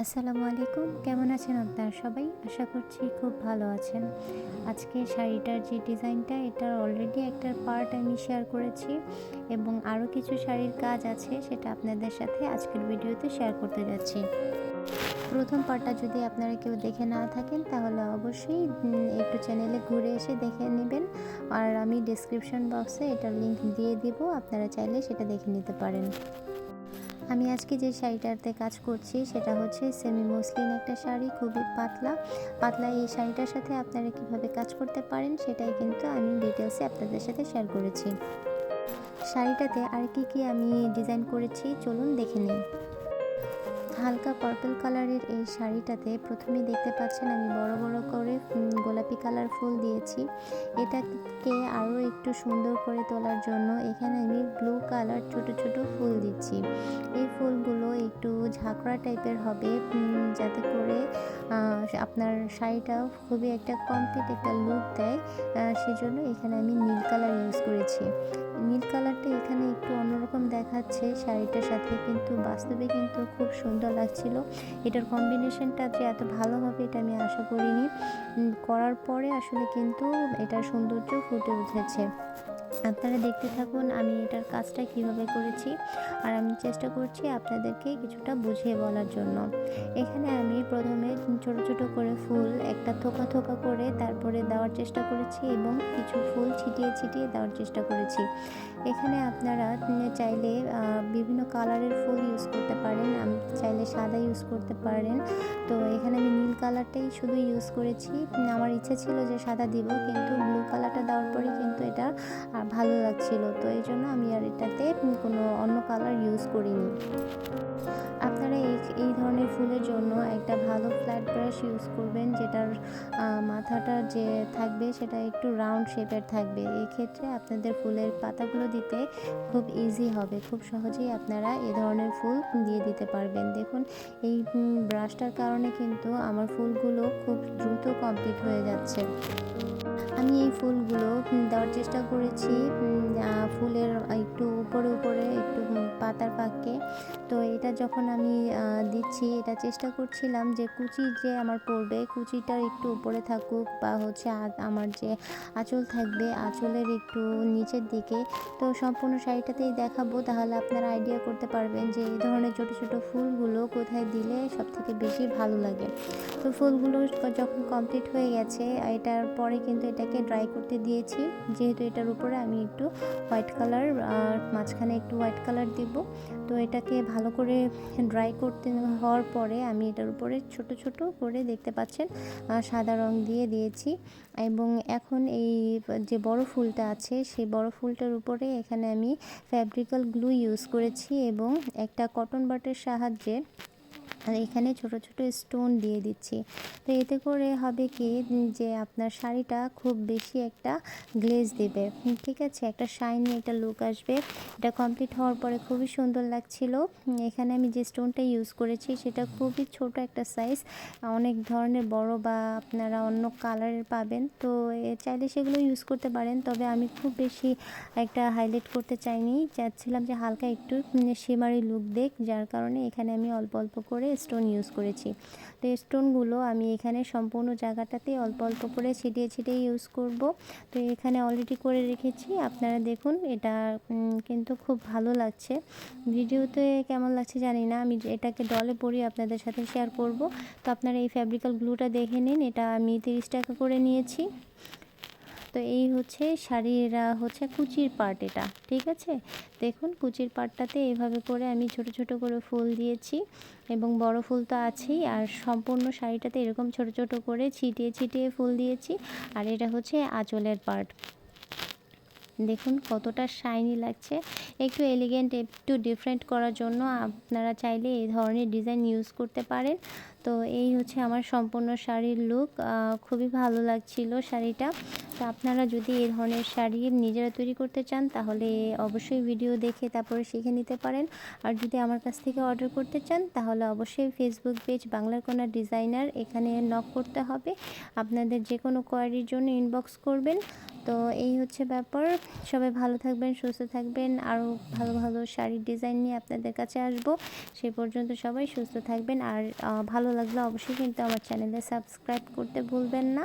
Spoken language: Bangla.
আসসালামু আলাইকুম। কেমন আছেন আপনারা সবাই? আশা করছি খুব ভালো আছেন। আজকে শাড়িটার যে ডিজাইনটা, এটার অলরেডি একটা পার্ট আমি শেয়ার করেছি এবং আরও কিছু শাড়ির কাজ আছে সেটা আপনাদের সাথে আজকের ভিডিওতে শেয়ার করতে যাচ্ছি। প্রথম পার্টটা যদি আপনারা কেউ দেখে না থাকেন, তাহলে অবশ্যই একটু চ্যানেলে ঘুরে এসে দেখে নেবেন। আর আমি ডিসক্রিপশন বক্সে এটার লিংক দিয়ে দিব, আপনারা চাইলে সেটা দেখে নিতে পারেন। আমি আজকে যে শাড়িটাতে কাজ করছি, সেটা হচ্ছে সেমি মসলিন একটা শাড়ি, খুবই পাতলা। পাতলা এই শাড়িটার সাথে আপনারা কীভাবে কাজ করতে পারেন, সেটাই কিন্তু আমি ডিটেলসে আপনাদের সাথে শেয়ার করেছি। শাড়িটাতে আর কি কি আমি ডিজাইন করেছি, চলুন দেখে নিই। হালকা পার্পল কালারের এই শাড়িটাতে প্রথমে দেখতে পাচ্ছেন আমি বড় বড় করে গোলাপি কালার ফুল দিয়েছি। এটাকে আরও একটু সুন্দর করে তোলার জন্য এখানে আমি ব্লু কালার ছোট ছোট ফুল দিচ্ছি। এই ফুলগুলো ঝাঁকড়া টাইপের হবে। যাতে করে আপনার শাড়িটা খুবই একটা কমপ্লিট একটা লুক দেয়। সেজন্য এখানে আমি নীল কালার ইউজ করেছি। নীল কালারটা এখানে একটু অন্যরকম দেখাচ্ছে। শাড়িটার সাথে কিন্তু, বাস্তবে কিন্তু খুব সুন্দর লাগছিল। এটার কম্বিনেশনটা যে এত ভালো হবে এটা আমি আশা করিনি। করার পরে আসলে কিন্তু এটার সৌন্দর্য ফুটে উঠেছে। আপনারা দেখতে থাকুন আমি এটার কাজটা কীভাবে করেছি আর আমি চেষ্টা করছি আপনাদেরকে কিছুটা বুঝিয়ে বলার জন্য। এখানে আমি প্রথমে ছোট ছোট করে ফুল একটা থোকা থোকা করে তারপরে দেওয়ার চেষ্টা করেছি এবং কিছু ফুল ছিটিয়ে ছিটিয়ে দেওয়ার চেষ্টা করেছি। এখানে আপনারা চাইলে বিভিন্ন কালারের ফুল ইউজ করতে পারেন, আমি, চাইলে সাদা ইউজ করতে পারেন। তো এখানে আমি কালারটাই শুধু ইউজ করেছি। আমার ইচ্ছে ছিল যে সাদা দিব, কিন্তু ব্লু কালারটা দেওয়ার পরে কিন্তু এটা আর ভালো লাগছিল। তো এই জন্য আমি আর এটাতে কোনো অন্য কালার ইউজ করিনি। আপনারা এই এই ধরনের ফুলের জন্য একটা ভালো ফ্ল্যাট ব্রাশ ইউজ করবেন, যেটার মাথাটা যে থাকবে সেটা একটু রাউন্ড শেপের থাকবে। এই ক্ষেত্রে আপনাদের ফুলের পাতাগুলো দিতে খুব ইজি হবে। খুব সহজেই আপনারা এ ধরনের ফুল দিয়ে দিতে পারবেন। দেখুন, এই ব্রাশটার কারণে কিন্তু আমার ফুলগুলো খুব দ্রুত কমপ্লিট হয়ে যাচ্ছে। আমি এই ফুলগুলো দেওয়ার চেষ্টা করেছি। ফুলের একটু উপরে উপরে, একটু পাতার পাককে তো এটা যখন আমি দিচ্ছি, এটা চেষ্টা করছিলাম যে কুচি যে আমার পড়বে কুচিটার একটু উপরে থাকুক বা হচ্ছে আমার যে আঁচল থাকবে, আঁচলের একটু নিচের দিকে। তো সম্পূর্ণ শাড়িটাতেই দেখাবো, তাহলে আপনারা আইডিয়া করতে পারবেন যে এই ধরনের ছোটো ছোটো ফুলগুলো কোথায় দিলে সব থেকে বেশি ভালো লাগে। তো ফুলগুলো যখন কমপ্লিট হয়ে গেছে, এটার পরে কিন্তু এটাকে ড্রাই করতে দিয়েছি। যেহেতু এটার উপরে আমি একটু হোয়াইট কালার মাঝখানে একটু হোয়াইট কালার দিব। তো এটাকে ভালো করে ড্রাই করতে হওয়ার পরে আমি এটার উপরে ছোট ছোট করে দেখতে পাচ্ছেন সাদা রং দিয়ে দিয়েছি। এবং এখন এই যে বড় ফুলটা আছে, সেই বড় ফুলটার উপরে এখানে আমি ফ্যাব্রিক্যাল গ্লু ইউজ করেছি এবং একটা কটন বাটের সাহায্যে আর এখানে ছোট ছোট স্টোন দিয়ে দিচ্ছি। তো এতে করে হবে কি যে আপনার শাড়িটা খুব বেশি একটা গ্লেজ দেবে। ঠিক আছে? একটা শাইনি একটা লুক আসবে। এটা কমপ্লিট হওয়ার পরে খুবই সুন্দর লাগছিল। এখানে আমি যে স্টোনটা ইউজ করেছি সেটা খুবই ছোট একটা সাইজ অনেক ধরনের বড় বা আপনারা অন্য কালারের পাবেন। তো চাইলে সেগুলো ইউজ করতে পারেন। তবে আমি খুব বেশি একটা হাইলাইট করতে চাইনি। চাচ্ছিলাম যে হালকা একটু শিমারি লুক দেখ। যার কারণে এখানে আমি অল্প অল্প করে স্টোন ইউজ করেছি। তো স্টোনগুলো আমি এখানে সম্পূর্ণ জায়গাটাতে অল্প অল্প করে ছিটিয়ে ছিটিয়ে ইউজ করব। তো এখানে অলরেডি করে রেখেছি। আপনারা দেখুন, এটা কিন্তু খুব ভালো লাগছে। ভিডিওতে কেমন লাগছে জানি না। আমি এটাকে ডলে পরিয়ে আপনাদের সাথে শেয়ার করব। তো আপনারা এই ফ্যাব্রিক্যাল গ্লুটা দেখে নিন। এটা আমি তিরিশ টাকা করে নিয়েছি। তো এই হচ্ছে শাড়ির হচ্ছে কুচির পার্ট এটা, ঠিক আছে? দেখুন কুচির পার্টটাতে এইভাবে করে আমি ছোট ছোট করে ফুল দিয়েছি এবং বড় ফুল তো আছেই আর সম্পূর্ণ শাড়িটাতে এরকম ছোট ছোট করে ছিটিয়ে ছিটিয়ে ফুল দিয়েছি আর এটা হচ্ছে আঁচলের পার্ট দেখুন কতটা শাইনি লাগছে। একটু এলিগেন্ট একটু ডিফারেন্ট করার জন্য আপনারা চাইলে এই ধরনের ডিজাইন ইউজ করতে পারেন। তো এই হচ্ছে আমার সম্পূর্ণ শাড়ির লুক খুবই ভালো লাগছিল শাড়িটা। তো আপনারা যদি এই ধরনের শাড়ি নিজেরা তৈরি করতে চান, তাহলে অবশ্যই ভিডিও দেখে তারপরে শিখে নিতে পারেন। আর যদি আমার কাছ থেকে অর্ডার করতে চান, তাহলে অবশ্যই ফেসবুক পেজ বাংলার কোনা ডিজাইনার এখানে নক করতে হবে। আপনাদের যে কোনো কোয়ারির জন্য ইনবক্স করবেন। তো এই হচ্ছে ব্যাপার। সবাই ভালো থাকবেন, সুস্থ থাকবেন। আরও ভালো ভালো শাড়ির ডিজাইন নিয়ে আপনাদের কাছে আসব। সে পর্যন্ত সবাই সুস্থ থাকবেন। আর ভালো লাগলে অবশ্যই কিন্তু আমার চ্যানেলে সাবস্ক্রাইব করতে ভুলবেন না।